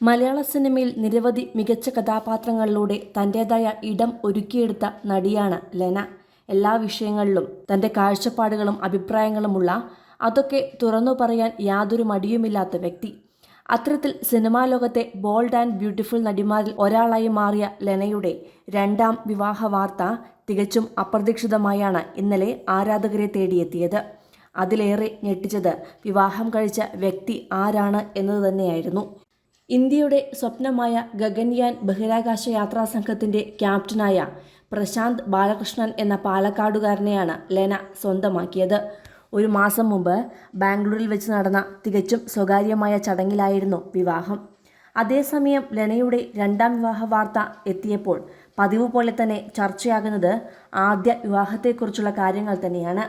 മലയാള സിനിമയിൽ നിരവധി മികച്ച കഥാപാത്രങ്ങളിലൂടെ തന്റെതായ ഇടം ഒരുക്കിയെടുത്ത നടിയാണ് ലെന. എല്ലാ വിഷയങ്ങളിലും തന്റെ കാഴ്ചപ്പാടുകളും അഭിപ്രായങ്ങളുമുള്ള അതൊക്കെ തുറന്നു പറയാൻ യാതൊരു മടിയുമില്ലാത്ത വ്യക്തി. അത്തരത്തിൽ സിനിമാ ലോകത്തെ ബോൾഡ് ആൻഡ് ബ്യൂട്ടിഫുൾ നടിമാരിൽ ഒരാളായി മാറിയ ലെനയുടെ രണ്ടാം വിവാഹ വാർത്ത തികച്ചും അപ്രതീക്ഷിതമായാണ് ഇന്നലെ ആരാധകരെ തേടിയെത്തിയത്. അതിലേറെ ഞെട്ടിച്ചത് വിവാഹം കഴിച്ച വ്യക്തി ആരാണ് എന്നത് തന്നെയായിരുന്നു. ഇന്ത്യയുടെ സ്വപ്നമായ ഗഗൻയാൻ ബഹിരാകാശ യാത്രാ സംഘത്തിന്റെ ക്യാപ്റ്റനായ പ്രശാന്ത് ബാലകൃഷ്ണൻ എന്ന പാലക്കാടുകാരനെയാണ് ലെന സ്വന്തമാക്കിയത്. ഒരു മാസം മുമ്പ് ബാംഗ്ലൂരിൽ വെച്ച് നടന്ന തികച്ചും സ്വകാര്യമായ ചടങ്ങിലായിരുന്നു വിവാഹം. അതേസമയം ലെനയുടെ രണ്ടാം വിവാഹ വാർത്ത എത്തിയപ്പോൾ പതിവ് പോലെ തന്നെ ചർച്ചയാകുന്നത് ആദ്യ വിവാഹത്തെക്കുറിച്ചുള്ള കാര്യങ്ങൾ തന്നെയാണ്.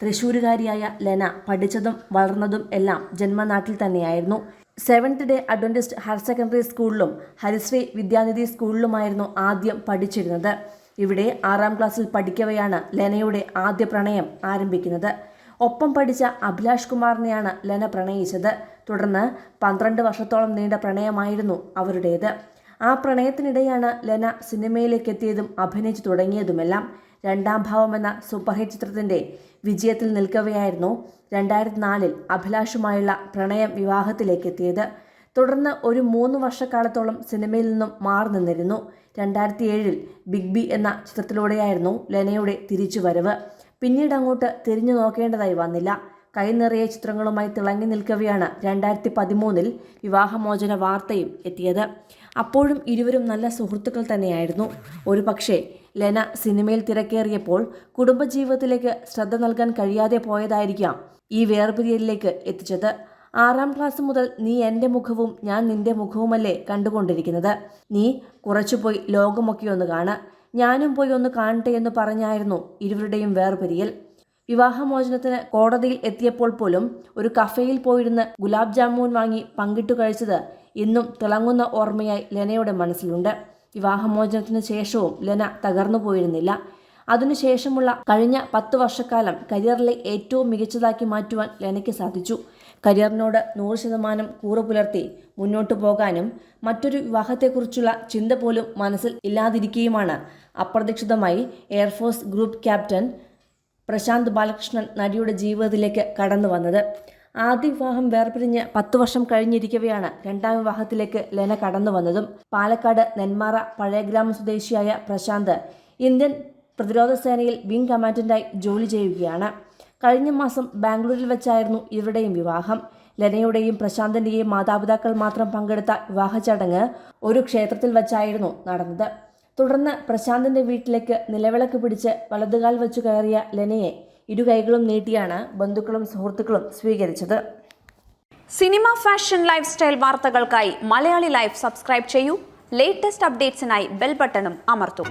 തൃശ്ശൂരുകാരിയായ ലെന പഠിച്ചതും വളർന്നതും എല്ലാം ജന്മനാട്ടിൽ തന്നെയായിരുന്നു. Seventh day adventist higher secondary സ്കൂളിലും ഹരിശ്രീ വിദ്യാനിധി സ്കൂളിലുമായിരുന്നു ആദ്യം പഠിച്ചിരുന്നത്. ഇവിടെ ആറാം ക്ലാസ്സിൽ പഠിക്കവെയാണ് ലെനയുടെ ആദ്യ പ്രണയം ആരംഭിക്കുന്നത്. ഒപ്പം പഠിച്ച അഭിലാഷ് കുമാറിനെയാണ് ലെന പ്രണയിച്ചത്. തുടർന്ന് പന്ത്രണ്ട് വർഷത്തോളം നീണ്ട പ്രണയമായിരുന്നു അവരുടേത്. ആ പ്രണയത്തിനിടെയാണ് ലെന സിനിമയിലേക്ക് എത്തിയതും അഭിനയിച്ചു തുടങ്ങിയതുമെല്ലാം. രണ്ടാം ഭാവം എന്ന സൂപ്പർഹിറ്റ് ചിത്രത്തിന്റെ വിജയത്തിൽ നിൽക്കവെയായിരുന്നു രണ്ടായിരത്തി നാലിൽ അഭിലാഷുമായുള്ള പ്രണയം വിവാഹത്തിലേക്ക് എത്തിയത് തുടർന്ന് ഒരു മൂന്ന് വർഷക്കാലത്തോളം സിനിമയിൽ നിന്നും മാറി നിന്നിരുന്നു. രണ്ടായിരത്തി ഏഴിൽ ബിഗ് ബി എന്ന ചിത്രത്തിലൂടെയായിരുന്നു ലെനയുടെ തിരിച്ചുവരവ്. പിന്നീട് അങ്ങോട്ട് തിരിഞ്ഞു നോക്കേണ്ടതായി വന്നില്ല. കൈ നിറയെ ചിത്രങ്ങളുമായി തിളങ്ങി നിൽക്കവെയാണ് രണ്ടായിരത്തി പതിമൂന്നിൽ വിവാഹമോചന വാർത്തയും എത്തിയത്. അപ്പോഴും ഇരുവരും നല്ല സുഹൃത്തുക്കൾ തന്നെയായിരുന്നു. ഒരു പക്ഷേ ലെന സിനിമയിൽ തിരക്കേറിയപ്പോൾ കുടുംബജീവിതത്തിലേക്ക് ശ്രദ്ധ നൽകാൻ കഴിയാതെ പോയതായിരിക്കാം ഈ വേർപിരിയലിലേക്ക് എത്തിച്ചത്. ആറാം ക്ലാസ് മുതൽ നീ എന്റെ മുഖവും ഞാൻ നിന്റെ മുഖവുമല്ലേ കണ്ടുകൊണ്ടിരിക്കുന്നത്? നീ കുറച്ചുപോയി ലോകമൊക്കെ ഒന്ന് കാണ്. ഞാനും പോയി ഒന്ന് കാണട്ടെ എന്ന് പറഞ്ഞായിരുന്നു ഇരുവരുടെയും വേർപിരിയൽ. വിവാഹമോചനത്തിന് കോടതിയിൽ എത്തിയപ്പോൾ പോലും ഒരു കഫേയിൽ പോയിരുന്ന് ഗുലാബ് ജാമുൻ വാങ്ങി പങ്കിട്ടു കഴിച്ചത് ഇന്നും തിളങ്ങുന്ന ഓർമ്മയായി ലെനയുടെ മനസ്സിലുണ്ട്. വിവാഹമോചനത്തിന് ശേഷവും ലെന തകർന്നു പോയിരുന്നില്ല. അതിനുശേഷമുള്ള കഴിഞ്ഞ പത്ത് വർഷക്കാലം കരിയറിലെ ഏറ്റവും മികച്ചതാക്കി മാറ്റുവാൻ ലെനയ്ക്ക് സാധിച്ചു. കരിയറിനോട് നൂറ് ശതമാനം കൂറ് പുലർത്തി മുന്നോട്ടു പോകാനും മറ്റൊരു വിവാഹത്തെക്കുറിച്ചുള്ള ചിന്ത പോലും മനസ്സിൽ ഇല്ലാതിരിക്കുകയുമാണ് അപ്രതീക്ഷിതമായി air force group captain Prashanth Balakrishnan നടിയുടെ ജീവിതത്തിലേക്ക് കടന്നു വന്നത്. ആദ്യ വിവാഹം വേർപിരിഞ്ഞ് പത്തു വർഷം കഴിഞ്ഞിരിക്കവെയാണ് രണ്ടാം വിവാഹത്തിലേക്ക് ലെന കടന്നു വന്നതും. പാലക്കാട് നെന്മാറ പഴയഗ്രാമ സ്വദേശിയായ പ്രശാന്ത് ഇന്ത്യൻ പ്രതിരോധ സേനയിൽ വിംഗ് കമാൻഡന്റായി ജോലി ചെയ്യുകയാണ്. കഴിഞ്ഞ മാസം ബാംഗ്ലൂരിൽ വെച്ചായിരുന്നു ഇവരുടെയും വിവാഹം. ലെനയുടെയും പ്രശാന്തിന്റെയും മാതാപിതാക്കൾ മാത്രം പങ്കെടുത്ത വിവാഹ ചടങ്ങ് ഒരു ക്ഷേത്രത്തിൽ വെച്ചായിരുന്നു നടന്നത്. തുടർന്ന് പ്രശാന്തിന്റെ വീട്ടിലേക്ക് നിലവിളക്ക് പിടിച്ച് വലതുകാൽ വെച്ചു കയറിയ ലെനയെ ഇരു കൈകളും നീട്ടിയാണ് ബന്ധുക്കളും സുഹൃത്തുക്കളും സ്വീകരിച്ചത്. സിനിമ ഫാഷൻ ലൈഫ് സ്റ്റൈൽ വാർത്തകൾക്കായി മലയാളി ലൈഫ് സബ്സ്ക്രൈബ് ചെയ്യൂ. ലേറ്റസ്റ്റ് അപ്ഡേറ്റ്സിനായി ബെൽ ബട്ടണും അമർത്തൂ.